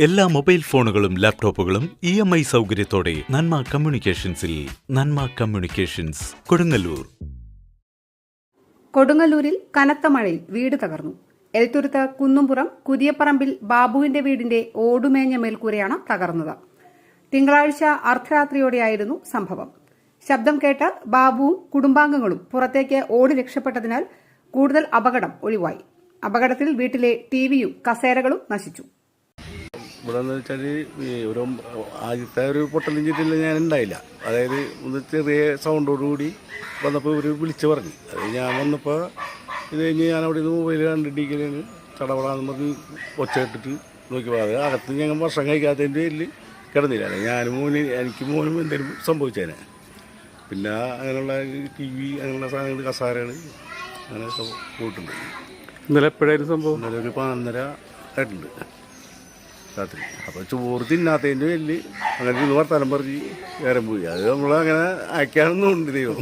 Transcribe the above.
എല്ലാ മൊബൈൽ ഫോണുകളും ലാപ്ടോപ്പുകളും ഇ എം ഐ സൗകര്യത്തോടെ നന്മ കമ്മ്യൂണിക്കേഷൻസിൽ നന്മ കമ്മ്യൂണിക്കേഷൻസ് കൊടുങ്ങല്ലൂർ. കൊടുങ്ങല്ലൂരിൽ കനത്ത മഴയിൽ വീട് തകർന്നു. എൽത്തുരുത്ത് കുന്നുംപുറം കുരിയപ്പറമ്പിൽ ബാബുവിന്റെ വീടിന്റെ ഓടുമേഞ്ഞ മേൽക്കൂരയാണ് തകർന്നത്. തിങ്കളാഴ്ച അർദ്ധരാത്രിയോടെയായിരുന്നു സംഭവം. ശബ്ദം കേട്ട് ബാബുവും കുടുംബാംഗങ്ങളും പുറത്തേക്ക് ഓടി രക്ഷപ്പെട്ടതിനാൽ കൂടുതൽ അപകടം ഒഴിവായി. അപകടത്തിൽ വീട്ടിലെ ടിവിയും കസേരകളും നശിച്ചു. ഇവിടെ എന്ന് വെച്ചാൽ ഈ ഒരു ആദ്യത്തെ ഒരു പൊട്ടലും ചുറ്റില്ല ഞാൻ ഉണ്ടായില്ല അതായത് ഒന്ന് ചെറിയ സൗണ്ടോടുകൂടി വന്നപ്പോൾ ഇവർ വിളിച്ച് പറഞ്ഞു. അത് ഞാൻ വന്നപ്പോൾ ഇത് കഴിഞ്ഞ് ഞാൻ അവിടെ നിന്ന് മൊബൈൽ കണ്ടിട്ടിരിക്കലാണ്. ചടപടാന്ന് പറഞ്ഞ് ഒച്ച ഇട്ടിട്ട് നോക്കി അത് അകത്ത് ഞങ്ങൾ ഭക്ഷണം കഴിക്കാത്തതിന്റെ പേരിൽ കിടന്നില്ല. ഞാനും മോന് എനിക്ക് മോനും എന്തെങ്കിലും സംഭവിച്ചേനെ. പിന്നെ അങ്ങനെയുള്ള ടി വി അങ്ങനെയുള്ള സാധനങ്ങൾ കസാരകൾ അങ്ങനെയൊക്കെ പോയിട്ടുണ്ട്. ഇന്നലെ എപ്പോഴായിരുന്നു സംഭവം? ഇന്നലെ ഒരു പതിനൊന്നര ആയിട്ടുണ്ട്. രാത്രി. അപ്പോൾ ചോറ് തിന്നാത്തതിന്റെ വലിയ അങ്ങനെ ഇന്ന് വർത്താനം പറഞ്ഞ് വേറെ പോയി. അത് നമ്മളങ്ങനെ അയക്കാനൊന്നും ഉണ്ട് ദൈവം.